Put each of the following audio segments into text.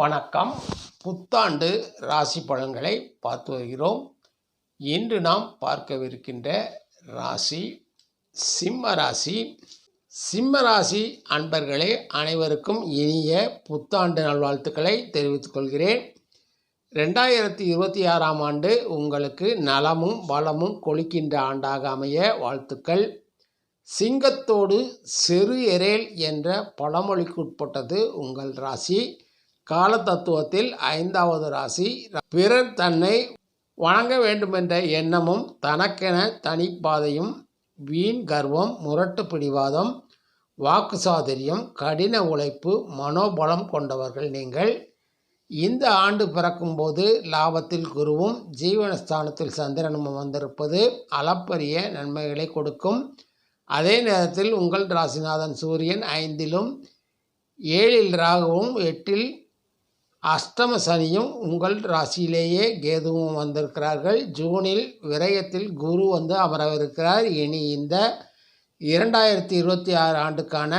வணக்கம். புத்தாண்டு ராசி பலன்களை பார்த்து வருகிறோம். இன்று நாம் பார்க்கவிருக்கின்ற ராசி சிம்ம ராசி. சிம்ம ராசி அன்பர்களே அனைவருக்கும் இனிய புத்தாண்டு நல்வாழ்த்துக்களை தெரிவித்துக் கொள்கிறேன். ரெண்டாயிரத்தி இருபத்தி ஆறாம் ஆண்டு உங்களுக்கு நலமும் வளமும் கொளிக்கின்ற ஆண்டாக அமைய வாழ்த்துக்கள். சிங்கத்தோடு செரு எரேல் என்ற பழமொழிக்குட்பட்டது உங்கள் ராசி. கால தத்துவத்தில் ஐந்தாவது ராசி. பிறர் தன்னை வணங்க வேண்டுமென்ற எண்ணமும் தனக்கென தனிப்பாதையும் வீண் கர்வம் முரட்டு பிடிவாதம் வாக்கு சாதுரியம் கடின உழைப்பு மனோபலம் கொண்டவர்கள் நீங்கள். இந்த ஆண்டு பிறக்கும்போது லாபத்தில் குருவும் ஜீவனஸ்தானத்தில் சந்திரனும் வந்திருப்பது அளப்பரிய நன்மைகளை கொடுக்கும். அதே நேரத்தில் உங்கள் ராசிநாதன் சூரியன் ஐந்திலும் ஏழில் ராகுவும் எட்டில் அஷ்டம சனியும் உங்கள் ராசியிலேயே கேதுவும் வந்திருக்கிறார்கள். ஜூனில் விரயத்தில் குரு வந்து அமரவிருக்கிறார். இனி இந்த இரண்டாயிரத்தி இருபத்தி ஆறு ஆண்டுக்கான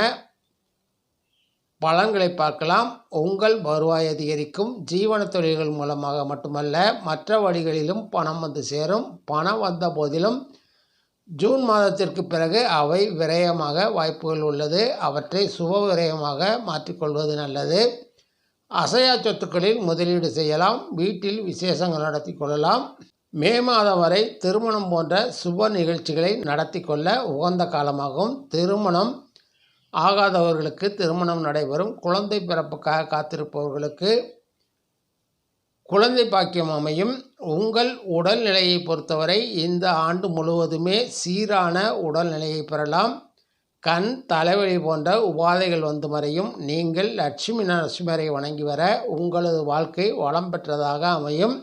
பலன்களை பார்க்கலாம். உங்கள் வருவாய் அதிகரிக்கும். ஜீவன தொழில்கள் மூலமாக மட்டுமல்ல மற்ற வழிகளிலும் பணம் வந்து சேரும். பணம் வந்த போதிலும் ஜூன் மாதத்திற்கு பிறகு அவை விரயமாக வாய்ப்புகள் உள்ளது. அவற்றை சுப விரயமாக மாற்றிக்கொள்வது நல்லது. அசையா சொத்துக்களில் முதலீடு செய்யலாம் வீட்டில் விசேஷங்கள் நடத்தி கொள்ளலாம். மே மாதம் வரை திருமணம் போன்ற சுப நிகழ்ச்சிகளை நடத்தி கொள்ள உகந்த காலமாகும். திருமணம் ஆகாதவர்களுக்கு திருமணம் நடைபெறும். குழந்தை பிறப்புக்காக காத்திருப்பவர்களுக்கு குழந்தை பாக்கியம் அமையும். உங்கள் உடல்நிலையை பொறுத்தவரை இந்த ஆண்டு முழுவதுமே சீரான உடல்நிலையை பெறலாம். கண் தலைவலி போன்ற உபாதைகள் வந்து மறையும். நீங்கள் லட்சுமி நரசிம்மரை வணங்கி வர உங்களது வாழ்க்கை வளம் பெற்றதாக அமையும்.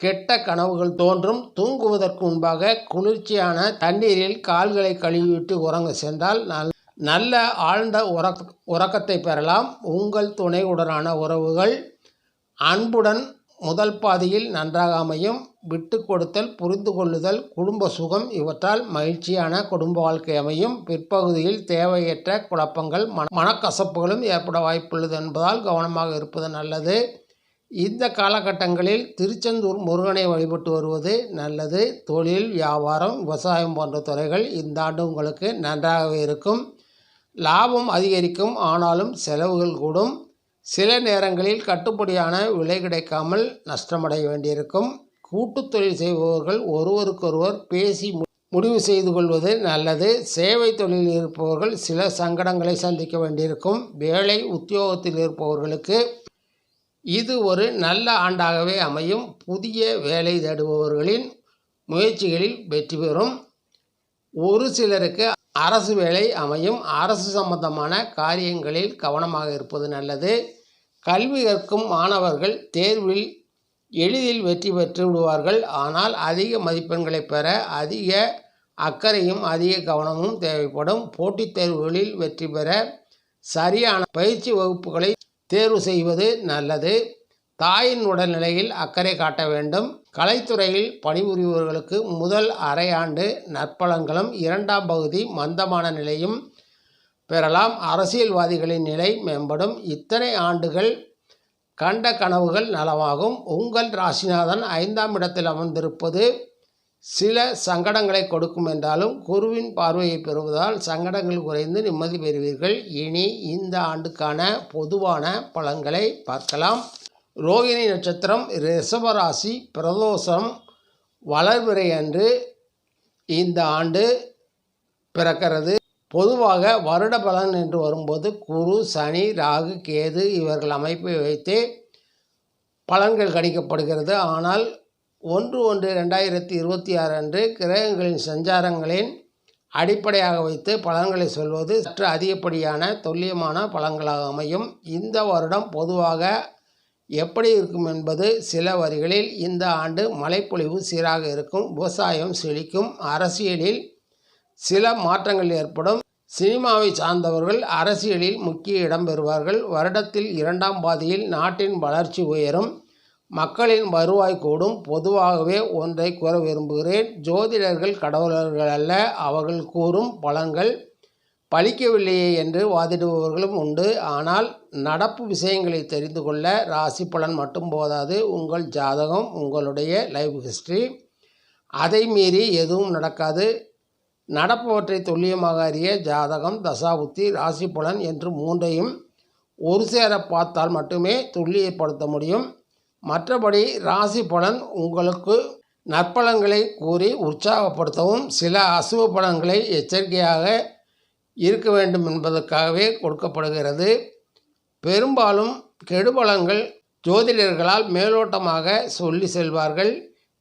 கெட்ட கனவுகள் தோன்றும். தூங்குவதற்கு முன்பாக குளிர்ச்சியான தண்ணீரில் கால்களை கழுவிவிட்டு உறங்க சென்றால் நல் நல்ல ஆழ்ந்த உறக் உறக்கத்தை பெறலாம். உங்கள் துணையுடனான உறவுகள் அன்புடன் முதல் பாதியில் நன்றாக அமையும். விட்டு கொடுத்தல் புரிந்து கொள்ளுதல் குடும்ப சுகம் இவற்றால் மகிழ்ச்சியான குடும்ப வாழ்க்கை அமையும். பிற்பகுதியில் தேவையற்ற குழப்பங்கள் மன மனக்கசப்புகளும் ஏற்பட வாய்ப்புள்ளது என்பதால் கவனமாக இருப்பது நல்லது. இந்த காலகட்டங்களில் திருச்செந்தூர் முருகனை வழிபட்டு வருவது நல்லது. தொழில் வியாபாரம் விவசாயம் போன்ற துறைகள் இந்த ஆண்டு உங்களுக்கு நன்றாகவே இருக்கும். லாபம் அதிகரிக்கும் ஆனாலும் செலவுகள் கூடும். சில நேரங்களில் கட்டுப்படியான விலை கிடைக்காமல் நஷ்டமடைய வேண்டியிருக்கும். கூட்டுத் தொழில் செய்பவர்கள் ஒருவருக்கொருவர் பேசி முடிவு செய்து கொள்வது நல்லது. சேவை தொழிலில் இருப்பவர்கள் சில சங்கடங்களை சந்திக்க வேண்டியிருக்கும். வேலை உத்தியோகத்தில் இருப்பவர்களுக்கு இது ஒரு நல்ல ஆண்டாகவே அமையும். புதிய வேலை தேடுபவர்களின் முயற்சிகளில் வெற்றி பெறும். ஒரு சிலருக்கு அரசு வேலை அமையும். அரசு சம்பந்தமான காரியங்களில் கவனமாக இருப்பது நல்லது. கல்வி கற்கும் மாணவர்கள் தேர்வில் எளிதில் வெற்றி பெற்று விடுவார்கள். ஆனால் அதிக மதிப்பெண்களை பெற அதிக அக்கறையும் அதிக கவனமும் தேவைப்படும். போட்டித் தேர்வுகளில் வெற்றி பெற சரியான பயிற்சி வகுப்புகளை தேர்வு செய்வது நல்லது. தாயின் உடல்நிலையில் அக்கறை காட்ட வேண்டும். கலைத்துறையில் பணிபுரிபவர்களுக்கு முதல் அரையாண்டு நற்பலன்களும் இரண்டாம் பகுதி மந்தமான நிலையும் பெறலாம். அரசியல்வாதிகளின் நிலை மேம்படும். இத்தனை ஆண்டுகள் கண்ட கனவுகள் நலமாகும் உங்கள் ராசிநாதன் ஐந்தாம் இடத்தில் அமர்ந்திருப்பது சில சங்கடங்களை கொடுக்கும் என்றாலும் குருவின் பார்வையை பெறுவதால் சங்கடங்கள் குறைந்து நிம்மதி பெறுவீர்கள். இனி இந்த ஆண்டுக்கான பொதுவான பலன்களை பார்க்கலாம். ரோகிணி நட்சத்திரம் ரிஷபராசி பிரதோஷம் வளர்பிறை அன்று இந்த ஆண்டு பிறக்கிறது. பொதுவாக வருட பலன் என்று வரும்போது குரு சனி ராகு கேது இவர்கள் அமைப்பை வைத்தே பலன்கள் கணிக்கப்படுகிறது. ஆனால் ஒன்று ஒன்று ரெண்டாயிரத்தி இருபத்தி ஆறு அன்று கிரகங்களின் சஞ்சாரங்களின் அடிப்படையாக வைத்து பலன்களை சொல்வது சற்று அதிகப்படியான துல்லியமான பலன்களாக அமையும். இந்த வருடம் பொதுவாக எப்படி இருக்கும் என்பது சில வரிகளில் இந்த ஆண்டு மழைப்பொழிவு சீராக இருக்கும் விவசாயம் செழிக்கும் அரசியலில் சில மாற்றங்கள் ஏற்படும் சினிமாவை சார்ந்தவர்கள் அரசியலில் முக்கிய இடம் பெறுவார்கள். வருடத்தில் இரண்டாம் பாதியில் நாட்டின் வளர்ச்சி உயரும். மக்களின் வருவாய் கூடும். பொதுவாகவே ஒன்றை கூற விரும்புகிறேன். ஜோதிடர்கள் கடவுளர்கள் அல்ல அவர்கள் கூறும் பலன்கள் பழிக்கவில்லையே என்று வாதிடுபவர்களும் உண்டு. ஆனால் நடப்பு விஷயங்களை தெரிந்து கொள்ள ராசி பலன் மட்டும் போதாது. உங்கள் ஜாதகம் உங்களுடைய லைஃப் ஹிஸ்ட்ரி அதை மீறி எதுவும் நடக்காது. நடப்பவற்றை துல்லியமாக அறிய ஜாதகம் தசாபுத்தி ராசி பலன் என்று மூன்றையும் ஒரு சேர பார்த்தால் மட்டுமே துல்லியப்படுத்த முடியும். மற்றபடி ராசி பலன் உங்களுக்கு நற்பலன்களை கூறி உற்சாகப்படுத்தவும் சில அசுவ பலன்களை எச்சரிக்கையாக இருக்க வேண்டும் என்பதற்காகவே கொடுக்கப்படுகிறது. பெரும்பாலும் கெடுபலங்கள் ஜோதிடர்களால் மேலோட்டமாக சொல்லி செல்வார்கள்.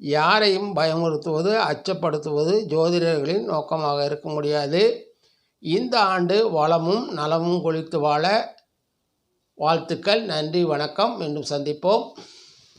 யாரையும் பயமுறுத்துவது அச்சப்படுத்துவது ஜோதிடர்களின் நோக்கமாக இருக்க முடியாது. இந்த ஆண்டு வளமும் நலமும் கொழித்து வாழ வாழ்த்துக்கள் நன்றி வணக்கம். மீண்டும் சந்திப்போம்.